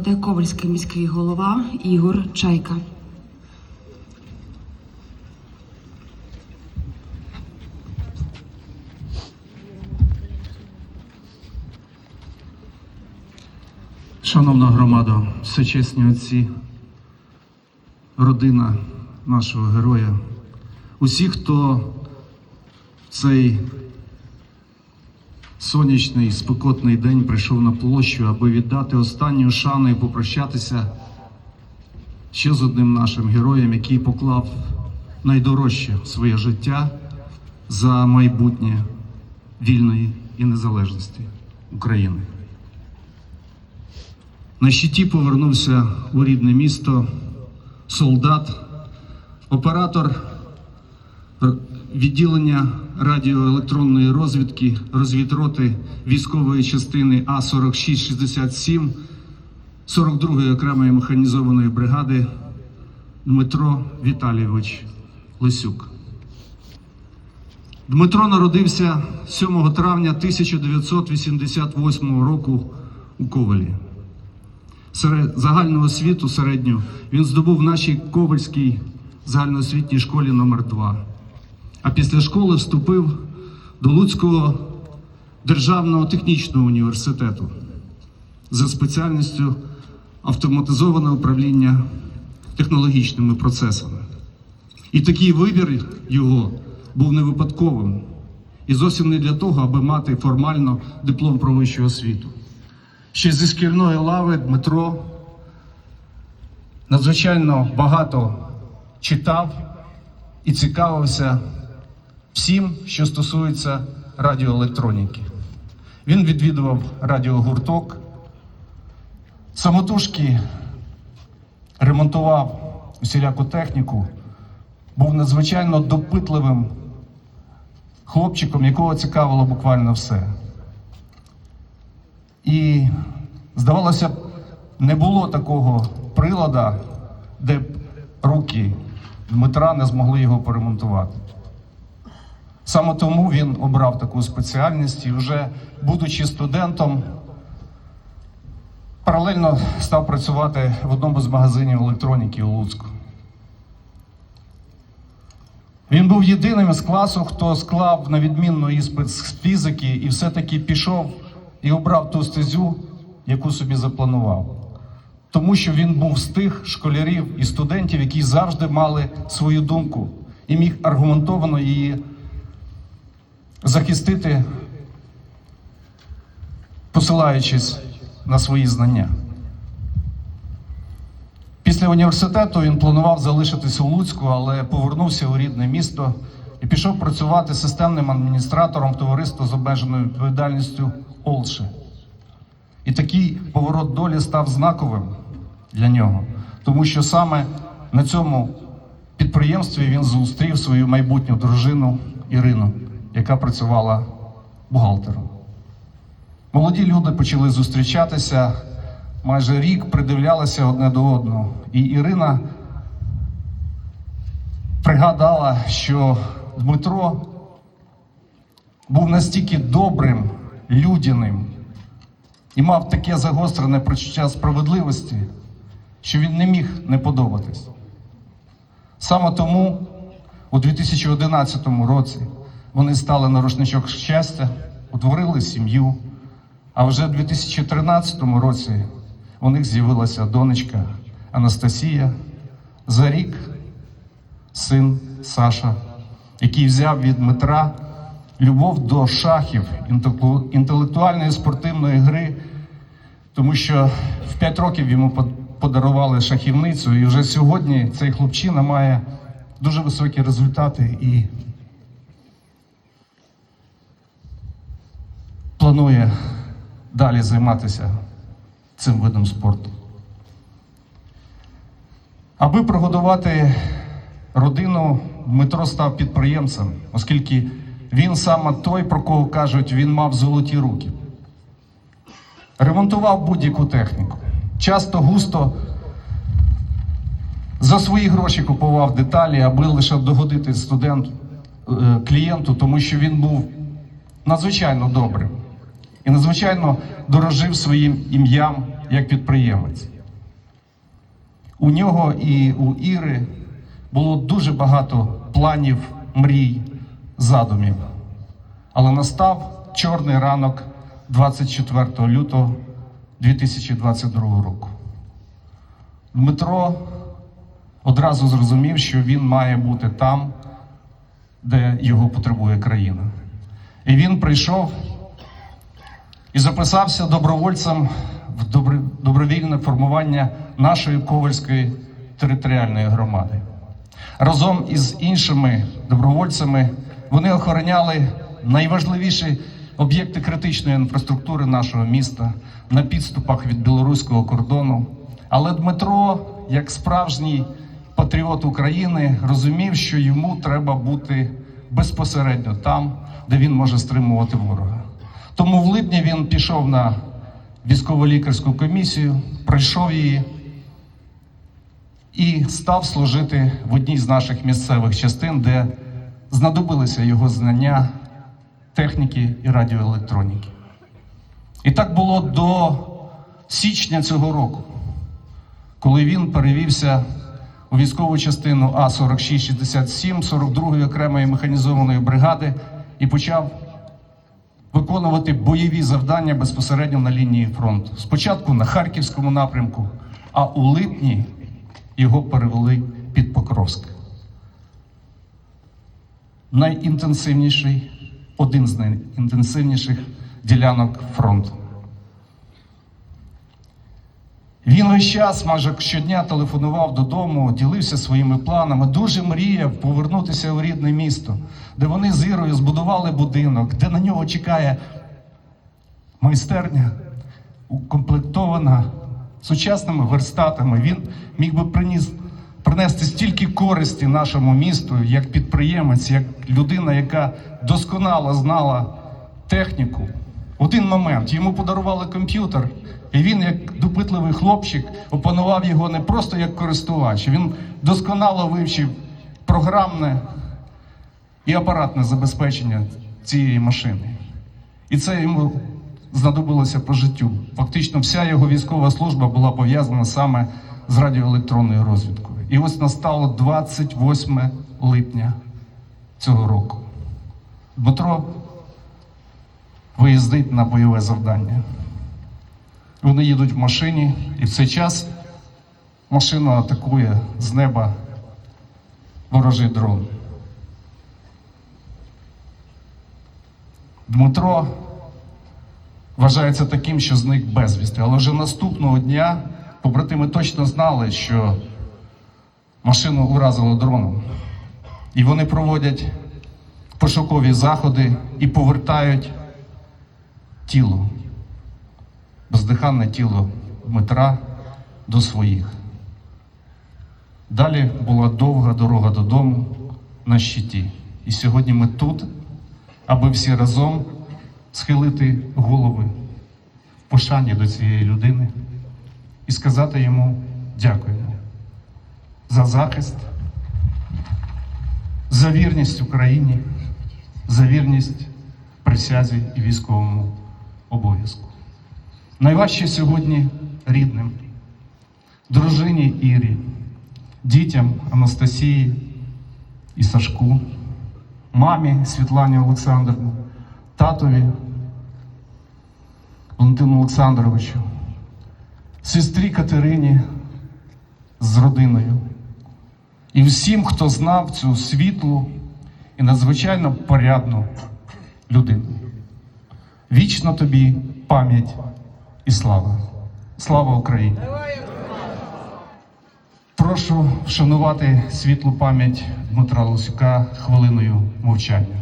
проведе Ковальський міський голова Ігор Чайка. Шановна громада, всечесні отці, родина нашого героя, усі, хто в цей сонячний спекотний день прийшов на площу, аби віддати останню шану і попрощатися ще з одним нашим героєм, який поклав найдорожче своє життя за майбутнє вільної і незалежності України. На щиті повернувся у рідне місто солдат, оператор відділення радіоелектронної розвідки розвідроти військової частини А4667 42-ї окремої механізованої бригади Дмитро Віталійович Лисюк. Дмитро народився 7 травня 1988 року у Ковалі серед загального освіту середню він здобув в нашій Ковальській загальноосвітній школі номер 2 А після школи вступив до Луцького державного технічного університету за спеціальністю автоматизоване управління технологічними процесами. І такий вибір його був не випадковим і зовсім не для того, аби мати формально диплом про вищу освіту. Ще зі шкільної лави Дмитро надзвичайно багато читав і цікавився всім, що стосується радіоелектроніки. Він відвідував радіогурток, самотужки ремонтував усіляку техніку, був надзвичайно допитливим хлопчиком, якого цікавило буквально все. І, здавалося б, не було такого прилада, де б руки Дмитра не змогли його поремонтувати. Саме тому він обрав таку спеціальність і вже, будучи студентом, паралельно став працювати в одному з магазинів електроніки у Луцьку. Він був єдиним з класу, хто склав на відмінно іспит з фізики і все-таки пішов і обрав ту стезю, яку собі запланував. Тому що він був з тих школярів і студентів, які завжди мали свою думку і міг аргументовано її захистити, посилаючись на свої знання. Після університету він планував залишитися у Луцьку, але повернувся у рідне місто і пішов працювати системним адміністратором товариства з обмеженою відповідальністю Олше. І такий поворот долі став знаковим для нього, тому що саме на цьому підприємстві він зустрів свою майбутню дружину Ірину, яка працювала бухгалтером. Молоді люди почали зустрічатися майже рік, придивлялися одне до одного. І Ірина пригадала, що Дмитро був настільки добрим, людяним і мав таке загострене почуття справедливості, що він не міг не подобатись. Саме тому у 2011 році вони стали на рушничок щастя, утворили сім'ю. А вже в 2013 році у них з'явилася донечка Анастасія. За рік син Саша, який взяв від Дмитра любов до шахів, інтелекту- інтелектуальної спортивної гри, тому що в 5 років йому подарували шахівницю, і вже сьогодні цей хлопчина має дуже високі результати і планує далі займатися цим видом спорту. Аби прогодувати родину, Дмитро став підприємцем, оскільки він саме той, про кого кажуть, він мав золоті руки. Ремонтував будь-яку техніку. Часто густо за свої гроші купував деталі, аби лише догодити студенту, е, клієнту, тому що він був надзвичайно добрим і надзвичайно дорожив своїм ім'ям як підприємець. У нього і у Іри було дуже багато планів, мрій, задумів. Але настав чорний ранок 24 лютого 2022 року. Дмитро одразу зрозумів, що він має бути там, де його потребує країна. І він прийшов і записався добровольцем в добровільне формування нашої Ковальської територіальної громади. Разом із іншими добровольцями вони охороняли найважливіші об'єкти критичної інфраструктури нашого міста на підступах від білоруського кордону. Але Дмитро, як справжній патріот України, розумів, що йому треба бути безпосередньо там, де він може стримувати ворога. Тому в липні він пішов на військово-лікарську комісію, пройшов її і став служити в одній з наших місцевих частин, де знадобилися його знання техніки і радіоелектроніки. І так було до січня цього року, коли він перевівся у військову частину А-4667 42-ї окремої механізованої бригади і почав виконувати бойові завдання безпосередньо на лінії фронту. Спочатку на Харківському напрямку, а у липні його перевели під Покровськ. Найінтенсивніший, один з найінтенсивніших ділянок фронту. Він весь час майже щодня телефонував додому, ділився своїми планами, дуже мріяв повернутися у рідне місто, де вони з Ірою збудували будинок, де на нього чекає майстерня, укомплектована сучасними верстатами. Він міг би приніс, принести стільки користі нашому місту, як підприємець, як людина, яка досконало знала техніку. Один момент йому подарували комп'ютер, і він, як допитливий хлопчик, опанував його не просто як користувач. Він досконало вивчив програмне і апаратне забезпечення цієї машини. І це йому знадобилося по життю. Фактично, вся його військова служба була пов'язана саме з радіоелектронною розвідкою. І ось настало 28 липня цього року. Дмитро виїздить на бойове завдання. Вони їдуть в машині, і в цей час машину атакує з неба ворожий дрон. Дмитро вважається таким, що зник безвісти. Але вже наступного дня побратими точно знали, що машину уразило дроном. І вони проводять пошукові заходи і повертають тіло, бездиханне тіло Дмитра до своїх. Далі була довга дорога додому на щиті. І сьогодні ми тут, аби всі разом схилити голови в пошані до цієї людини і сказати йому дякуємо за захист, за вірність Україні, за вірність присязі і військовому обов'язку. Найважче сьогодні рідним, дружині Ірі, дітям Анастасії і Сашку, мамі Світлані Олександрівні, татові Валентину Олександровичу, сестрі Катерині з родиною і всім, хто знав цю світлу і надзвичайно порядну людину. Вічно тобі пам'ять і слава. Слава Україні! Прошу вшанувати світлу пам'ять Дмитра Лосюка хвилиною мовчання.